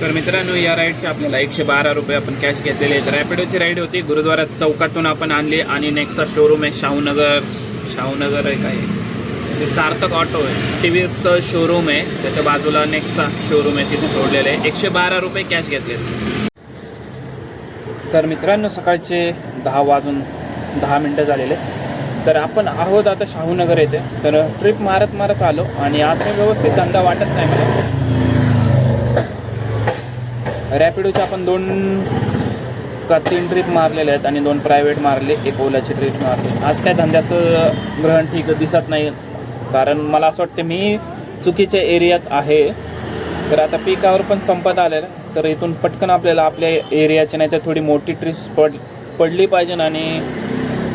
तर मित्रांनो या राईडचे आपल्याला एकशे बारा रुपये आपण कॅश घेतलेले आहेत. रॅपिडोची राईड होती. गुरुद्वारा चौकातून आपण आणली आणि नेक्स्टचा शोरूम आहे शाहूनगर. शाहूनगर आहे. काय सार्थक ऑटो आहे. टी व्ही एसचं शोरूम आहे. त्याच्या बाजूला नेक्स्टचा शोरूम आहे. तिथे सोडलेलं आहे. एकशे बारा रुपये कॅश घेतले तर मित्रांनो सकाळचे दहा वाजून दहा मिनटं झालेले तर आपण आहोत आता शाहूनगर येथे. तर ट्रिप मारत मारत आलो आणि आज काही व्यवस्थित धंदा वाटत नाही मला. रॅपिडोचे आपण दोन का तीन ट्रिप मारलेले आहेत आणि दोन प्रायव्हेट मारले एक ओलाची ट्रिप मारली. आज काय धंद्याचं ग्रहण ठीक दिसत नाही. कारण मला असं वाटतं मी चुकीच्या एरियात आहे. तर आता पिकावर पण संपत आलेलं तर इथून पटकन आपल्याला आपल्या एरियाची नाही तर थोडी मोठी ट्रिप्स पड पडली पाहिजे आणि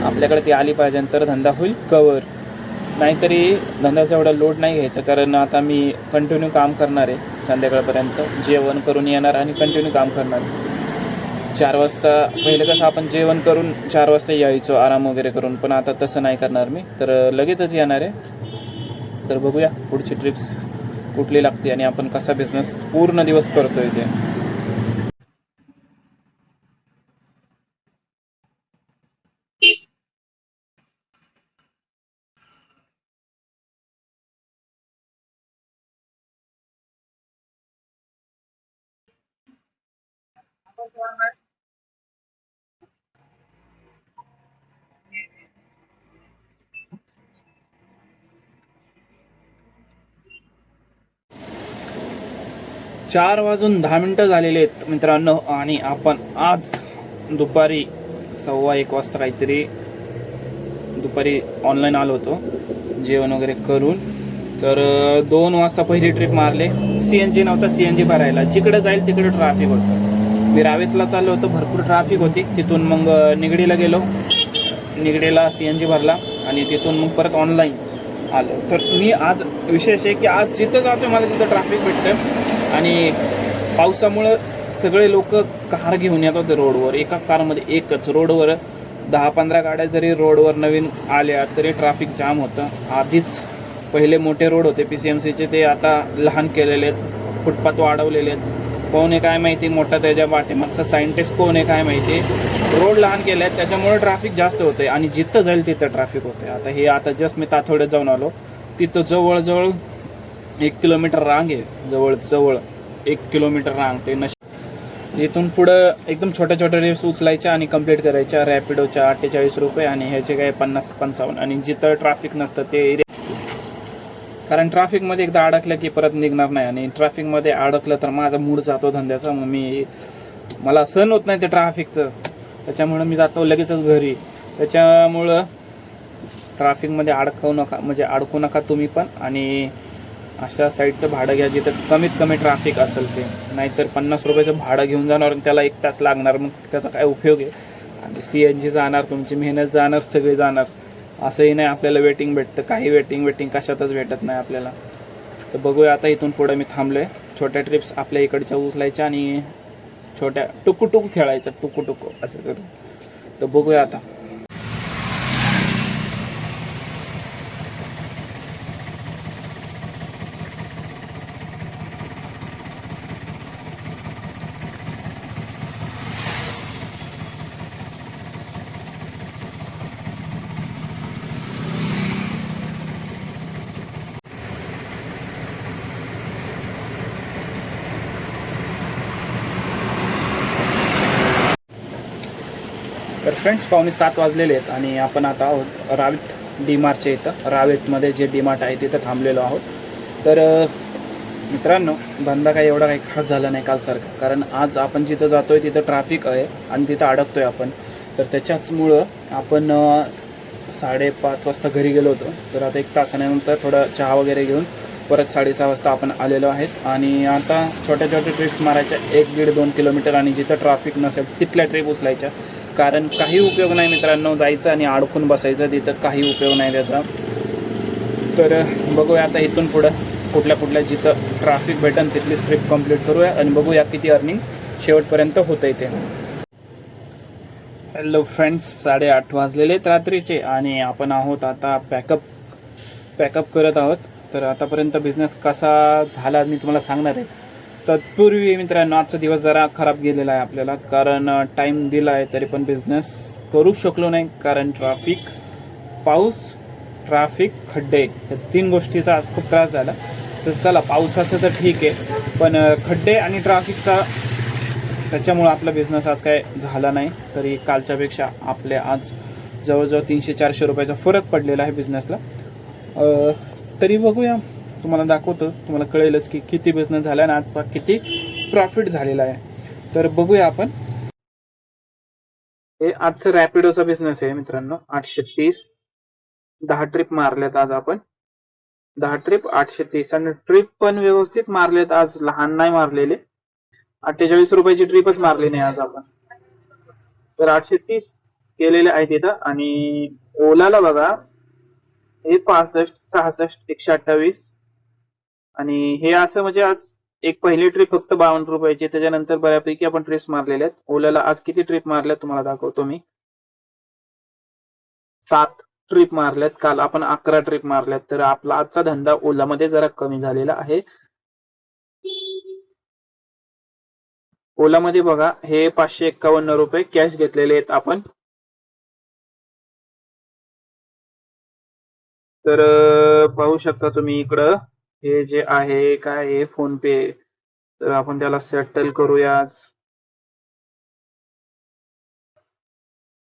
आपल्याकडे ती आली पाहिजे तर धंदा होईल कवर. नाहीतरी धंद्याचा एवढा लोड नाही घ्यायचा कारण आता मी कंटिन्यू काम करणार आहे संध्याकाळपर्यंत. जेवण करून येणार आणि कंटिन्यू काम करणार चार वाजता पहिलं कसं आपण जेवण करून चार वाजता यायचो आराम वगैरे करून पण आता तसं नाही करणार मी. तर लगेचच येणार आहे. तर बघूया पुढची ट्रिप्स कुठली लागते आणि आपण कसा बिझनेस पूर्ण दिवस करतो इथे ते चार वाजून दहा मिनटं झालेले आहेत मित्रांनो आणि आपण आज दुपारी सव्वा एक वाजता काहीतरी दुपारी ऑनलाईन आलो होतो जेवण वगैरे करून. तर दोन वाजता पहिली ट्रिप मारले. सी एन जी नव्हता सी एन जी भरायला. जिकडे जाईल तिकडे ट्रॅफिक होतं. मी रावेतला चाललो होतो भरपूर ट्रॅफिक होती. तिथून मग निगडीला गेलो. निगडीला सी एन जी भरला आणि तिथून मग परत ऑनलाईन आलो. तर मी आज विशेष आहे की आज जिथं जातो मला तिथं ट्रॅफिक भेटतं आणि पावसामुळं सगळे लोक कार घेऊन येतात रोडवर. एका कारमध्ये एकच. रोडवर दहा पंधरा गाड्या जरी रोडवर नवीन आल्या तरी ट्रॅफिक जाम होतं. आधीच पहिले मोठे रोड होते पी सी एम सीचे ते आता लहान केलेले आहेत. फुटपाथ वाढवलेले आहेत. कोण आहे काय माहिती मोठा त्याच्या पाठीमागचा सायंटिस्ट कोण आहे काय माहिती. रोड लहान केले आहेत त्याच्यामुळे ट्रॅफिक जास्त होते आणि जिथं जाईल तिथं ट्रॅफिक होते आता हे आता जस्ट मी ताथोड्यात जाऊन आलो. तिथं जवळजवळ एक किलोमीटर रांग आहे. जवळ जवळ एक किलोमीटर रांग. ते नश तिथून पुढं एकदम छोट्या छोट्या रेप्स उचलायच्या आणि कंप्लीट करायच्या. रॅपिडोच्या अठ्ठेचाळीस रुपये आणि ह्याचे काय पन्नास पंचावन्न. आणि जिथं ट्रॅफिक नसतं ते कारण ट्रॅफिकमध्ये एकदा अडकलं की परत निघणार नाही. आणि ट्रॅफिकमध्ये अडकलं तर माझा मूड जातो धंद्याचा. मग मी मला सहन होत नाही ते ट्रॅफिकचं त्याच्यामुळं मी जातो लगेचच घरी. त्याच्यामुळं ट्रॅफिकमध्ये अडकवू नका म्हणजे अडकू नका तुम्ही पण. आणि अशा साईडचं भाडं घ्या जिथं कमीत कमी ट्रॅफिक असेल ते. नाहीतर पन्नास रुपयाचं भाडं घेऊन जाणार आणि त्याला एक तास लागणार. मग त्याचा काय उपयोग आहे? आणि सी एन जी जाणार तुमची मेहनत जाणार सगळी जाणार. असंही नाही आपल्याला वेटिंग भेटतं. काही वेटिंग वेटिंग कशातच भेटत नाही आपल्याला. तर बघूया आता इथून पुढं मी थांबलो आहे छोट्या ट्रिप्स आपल्या इकडच्या उचलायच्या आणि छोट्या टुकू टुकू खेळायचं. टुकू टुकू असं करून. तर बघूया आता. फ्रेंड्स पावणे सात वाजलेले आहेत आणि आपण आता आहोत रावेत डीमार्टच्या इथं. रावेतमध्ये जे डीमार्ट आहे तिथं थांबलेलो आहोत. तर मित्रांनो धंदा काही एवढा काही खास झाला नाही कालसारखा. कारण आज आपण जिथं जातोय तिथं ट्रॅफिक आहे आणि तिथं अडकतोय आपण. तर त्याच्याचमुळं आपण साडेपाच वाजता घरी गेलो होतो. तर आता एक तासानंतर थोडं चहा वगैरे घेऊन परत साडेसहा वाजता आपण आलेलो आहेत. आणि आता छोट्या छोट्या ट्रिप्स मारायच्या. एक दीड दोन किलोमीटर आणि जिथं ट्रॅफिक नसेल तिथल्या ट्रिप उचलायच्या. कारण काही उपयोग नाही मित्रांनो जायचं आणि अडकून बसायचं तिथं काही उपयोग नाही त्याचा. तर बघूया आता इथून पुढं कुठल्या कुठल्या जिथं ट्रॅफिक भेटेल तिथली स्ट्रीप कंप्लीट करूया आणि बघूया किती अर्निंग शेवटपर्यंत होतं इथे हॅलो फ्रेंड्स साडेआठ वाजलेले आहेत रात्रीचे आणि आपण आहोत आता पॅकअप पॅकअप करत आहोत. तर आतापर्यंत बिझनेस कसा झाला मी तुम्हाला सांगणार आहे. तत्पूर्वी मित्रांनो आजचा दिवस जरा खराब गेलेला आहे आपल्याला. कारण टाईम दिला आहे तरी पण बिझनेस करू शकलो नाही. कारण ट्रॅफिक पाऊस ट्रॅफिक खड्डे या तीन गोष्टीचा आज खूप त्रास झाला. तर चला पावसाचं तर ठीक आहे. पण खड्डे आणि ट्रॅफिकचा त्याच्यामुळं आपला बिझनेस आज काय झाला नाही. तरी कालच्यापेक्षा आपले आज जवळजवळ तीनशे चारशे रुपयाचा फरक पडलेला आहे बिझनेसला तरी बघूया. तुम्हाला दाखवतो तुम्हाला कळेलच की किती बिझनेस झाला आणि आजचा किती प्रॉफिट झालेला आहे. तर बघूया आपण. हे आजचं रॅपिडोचा बिझनेस आहे मित्रांनो आठशे तीस. दहा ट्रिप मारल्यात आज आपण. दहा ट्रिप आठशे तीस. आणि ट्रिप पण व्यवस्थित मारलेत आज लहान नाही मारलेले. अठ्ठेचाळीस रुपयाची ट्रिपच मारली नाही आज आपण. तर आठशे तीस केलेले आहेत इथं. आणि ओलाला बघा हे पासष्ट सहासष्ट एकशे अठ्ठावीस. आणि हे असं म्हणजे आज एक पहिली ट्रिप फक्त बावन्न रुपयाची त्याच्यानंतर बऱ्यापैकी आपण ट्रिप्स मारलेल्या आहेत. ओलाला आज किती ट्रिप मारल्यात तुम्हाला दाखवतो मी. सात ट्रिप मारल्यात. काल आपण अकरा ट्रिप मारल्यात. तर आपला आजचा धंदा ओलामध्ये जरा कमी झालेला आहे. ओलामध्ये बघा हे पाचशे एक्कावन्न रुपये कॅश घेतलेले आहेत आपण. तर पाहू शकता तुम्ही इकडं. हे जे आहे काय आहे फोन पे तर आपण त्याला सेटल करूया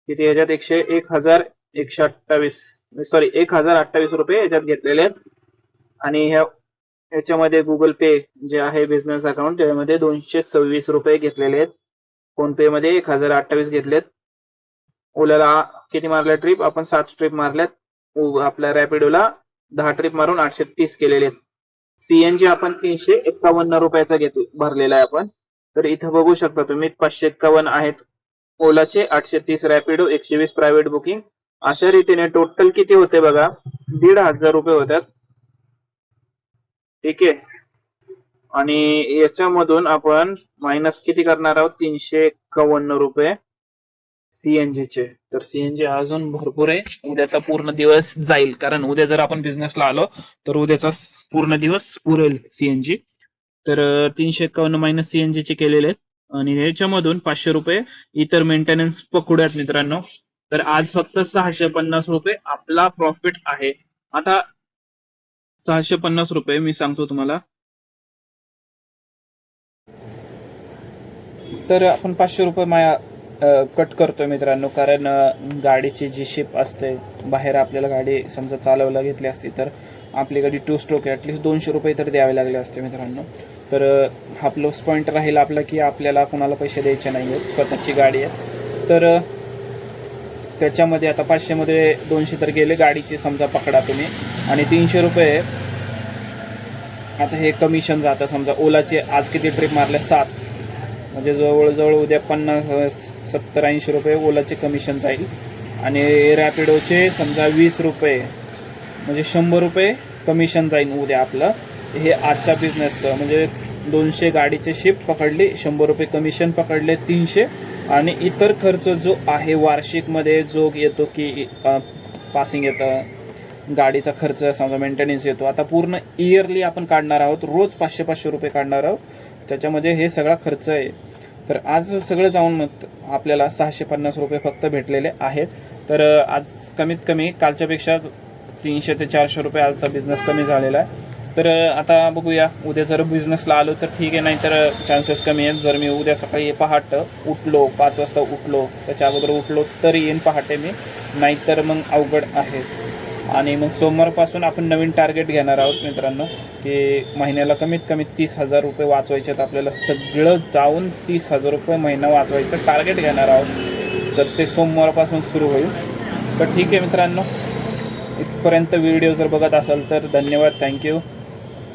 किती ह्याच्यात एकशे एक हजार एकशे अठ्ठावीस. सॉरी एक हजार अठ्ठावीस रुपये याच्यात घेतलेले. आहेत आणि ह्या याच्यामध्ये गुगल पे जे आहे बिझनेस अकाउंट त्याच्यामध्ये दोनशे सव्वीस रुपये घेतलेले आहेत. फोन पे मध्ये एक हजार अठ्ठावीस घेतलेत. ओलाला किती मारल्या ट्रिप आपण सात ट्रिप मारल्यात. आपल्या रॅपिडोला दहा ट्रिप मारून आठशे तीस केलेले आहेत. सीएनजी आपण तीनशे एक्कावन्न रुपयाचा घेत भरलेला आहे आपण. तर इथं बघू शकता तुम्ही पाचशे एक्कावन्न आहेत. ओलाचे आठशे तीस रॅपिडो एकशे वीस प्रायव्हेट बुकिंग. अशा रीतीने टोटल किती होते बघा? दीड हजार रुपये होतात. ठीक आहे. आणि याच्यामधून आपण मायनस किती करणार आहोत? तीनशे एक्कावन्न रुपये. सीएनजी चे. तर सीएनजी अजून भरपूर आहे. उद्याचा पूर्ण दिवस जाईल. कारण उद्या जर आपण बिझनेसला आलो तर उद्याचा पूर्ण दिवस पुरेल सीएनजी तर तीनशे एक्कावन्न मायनस सीएनजी चे केलेले आहेत. आणि याच्यामधून पाचशे रुपये इतर मेंटेनन्स पकडूयात मित्रांनो. तर आज फक्त सहाशे पन्नास रुपये आपला प्रॉफिट आहे. आता सहाशे पन्नास रुपये मी सांगतो तुम्हाला. तर आपण पाचशे रुपये माया कट करतोय मित्रांनो कारण गाडीची जी शिप असते बाहेर आपल्याला गाडी समजा चालवायला घेतली असती तर आपली गाडी टू स्ट्रोक आहे. ॲटलिस्ट दोनशे रुपये तर द्यावे लागले असते मित्रांनो. तर हा प्लस पॉईंट राहील आपला की आपल्याला कोणाला पैसे द्यायचे नाही आहेत स्वतःची गाडी आहे. तर त्याच्यामध्ये आता पाचशेमध्ये दोनशे तर गेले गाडीची समजा पकडा तुम्ही. आणि तीनशे रुपये आता हे कमिशन जातं. समजा ओलाचे आज किती ट्रिप मारल्या सात. म्हणजे जवळजवळ उद्या पन्नास सत्तर ऐंशी रुपये ओलाचे कमिशन जाईल. आणि रॅपिडोचे समजा वीस रुपये म्हणजे शंभर रुपये कमिशन जाईल उद्या आपलं. हे आजच्या बिझनेसचं म्हणजे दोनशे गाडीचे शिप पकडली शंभर रुपये कमिशन पकडले तीनशे. आणि इतर खर्च जो आहे वार्षिकमध्ये जो येतो की पासिंग येतं. गाडीचा खर्च समजा मेंटेनन्स येतो. आता पूर्ण इयरली आपण काढणार आहोत. रोज पाचशे पाचशे रुपये काढणार आहोत. त्याच्यामध्ये हे सगळा खर्च आहे. तर आज सगळं जाऊन मग आपल्याला सहाशे पन्नास रुपये फक्त भेटलेले आहेत. तर आज कमीत कमी कालच्यापेक्षा तीनशे ते चारशे रुपये आजचा बिझनेस कमी झालेला आहे. तर आता बघूया. उद्या जर बिझनेसला आलो तर ठीक आहे. नाहीतर चान्सेस कमी आहेत. जर मी उद्या सकाळी पहाट उठलो पाच वाजता उठलो त्याच्या अगोदर उठलो तर येईन पहाटे मी. नाहीतर मग अवघड आहे. आणि मग सोमवारपासून आपण नवीन टार्गेट घेणार आहोत मित्रांनो की महिन्याला कमीत कमी तीस हजार रुपये वाचवायचे आहेत. आपल्याला सगळं जाऊन तीस हजार रुपये महिना वाचवायचं टार्गेट घेणार आहोत. तर ते सोमवारपासून सुरू होईल. तर ठीक आहे मित्रांनो इथपर्यंत व्हिडिओ जर बघत असाल तर धन्यवाद थँक्यू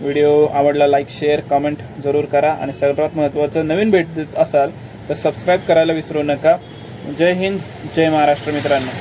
व्हिडिओ आवडला लाईक शेअर कमेंट जरूर करा. आणि सर्वात महत्त्वाचं नवीन भेट देत असाल तर सबस्क्राईब करायला विसरू नका. जय हिंद जय महाराष्ट्र मित्रांनो.